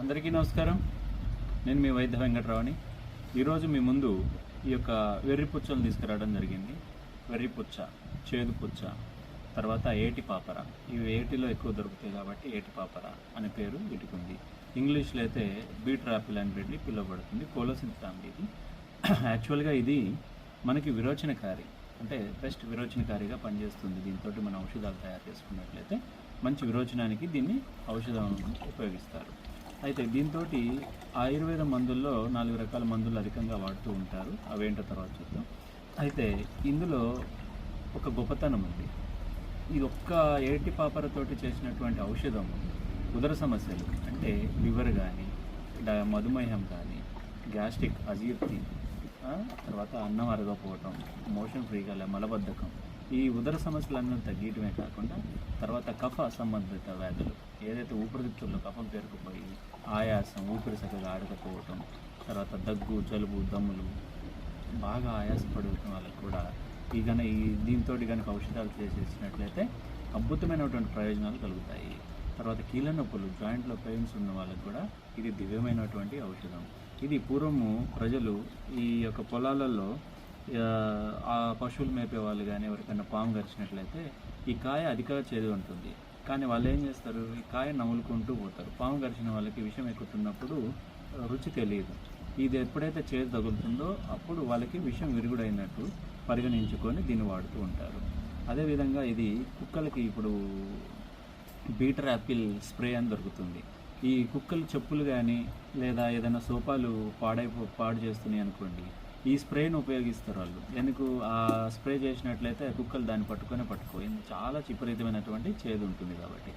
అందరికీ నమస్కారం. నేను మీ వైద్య వెంకటరావుని. ఈరోజు మీ ముందు ఈ యొక్క వెర్రి పుచ్చలు తీసుకురావడం జరిగింది. వెర్రి పుచ్చ చేదు పుచ్చ తర్వాత ఏటి పాపర. ఇవి ఏటిలో ఎక్కువ దొరుకుతాయి కాబట్టి ఏటి పాపర అనే పేరు వీటికి ఉంది. ఇంగ్లీష్లో అయితే బీట్ రాపిల్ అని వెళ్ళి పిలువబడుతుంది. కోలోసిన్ ఫ్యామిలీ ఇది. యాక్చువల్గా ఇది మనకి విరోచనకారి అంటే బెస్ట్ విరోచనకారిగా పనిచేస్తుంది. దీంతో మనం ఔషధాలు తయారు చేసుకున్నట్లయితే మంచి విరోచనానికి దీన్ని ఔషధం ఉపయోగిస్తారు. అయితే దీంతో ఆయుర్వేద మందుల్లో నాలుగు రకాల మందులు అధికంగా వాడుతూ ఉంటారు. అవేంటో తర్వాత చూద్దాం. అయితే ఇందులో ఒక గొప్పతనం ఉంది. ఇది ఒక్క ఏటి పాపరతోటి చేసినటువంటి ఔషధం ఉదర సమస్యలు అంటే లివర్ కానీ మధుమేహం కానీ గ్యాస్ట్రిక్ అజీర్తి తర్వాత అన్నం అరగకపోవటం మోషన్ ఫ్రీగా లే మలబద్ధకం ఈ ఉదర సమస్యలన్నీ తగ్గియటమే కాకుండా తర్వాత కఫ సంబంధిత వ్యాధులు ఏదైతే ఊపిరితిత్తుల్లో కఫం పేరుకుపోయి ఆయాసం ఊపిరి చక్కగా ఆడకపోవటం తర్వాత దగ్గు జలుబు దమ్ములు బాగా ఆయాసపడుతున్న వాళ్ళకి కూడా ఈ గన ఈ దీంతో కనుక ఔషధాలు చేసేసినట్లయితే అద్భుతమైనటువంటి ప్రయోజనాలు కలుగుతాయి. తర్వాత కీళ్ళ నొప్పులు జాయింట్లో పెయిన్స్ ఉన్న వాళ్ళకి కూడా ఇది దివ్యమైనటువంటి ఔషధం. ఇది పూర్వము ప్రజలు ఈ యొక్క పొలాలలో ఆ, పశువులు మేపే వాళ్ళు కానీ ఎవరికైనా పాము గరిచినట్లయితే ఈ కాయ అధిక చేదు ఉంటుంది. కానీ వాళ్ళు ఏం చేస్తారు? ఈ కాయ నములుకుంటూ పోతారు. పాము గరిచిన వాళ్ళకి విషం ఎక్కుతున్నప్పుడు రుచి తెలియదు. ఇది ఎప్పుడైతే చేదు తగులుతుందో అప్పుడు వాళ్ళకి విషం విరుగుడైనట్టు పరిగణించుకొని దీన్ని వాడుతూ ఉంటారు. అదేవిధంగా ఇది కుక్కలకి ఇప్పుడు బీటర్ యాపిల్ స్ప్రే అని దొరుకుతుంది. ఈ కుక్కలు చెప్పులు కానీ లేదా ఏదైనా సోపాలు పాడైపో పాడు చేస్తున్నాయి అనుకోండి ఈ స్ప్రేను ఉపయోగిస్తారు వాళ్ళు. ఎందుకు? ఆ స్ప్రే చేసినట్లయితే కుక్కలు దాన్ని పట్టుకొని పట్టుకో. చాలా విపరీతమైనటువంటి చేదు ఉంటుంది కాబట్టి.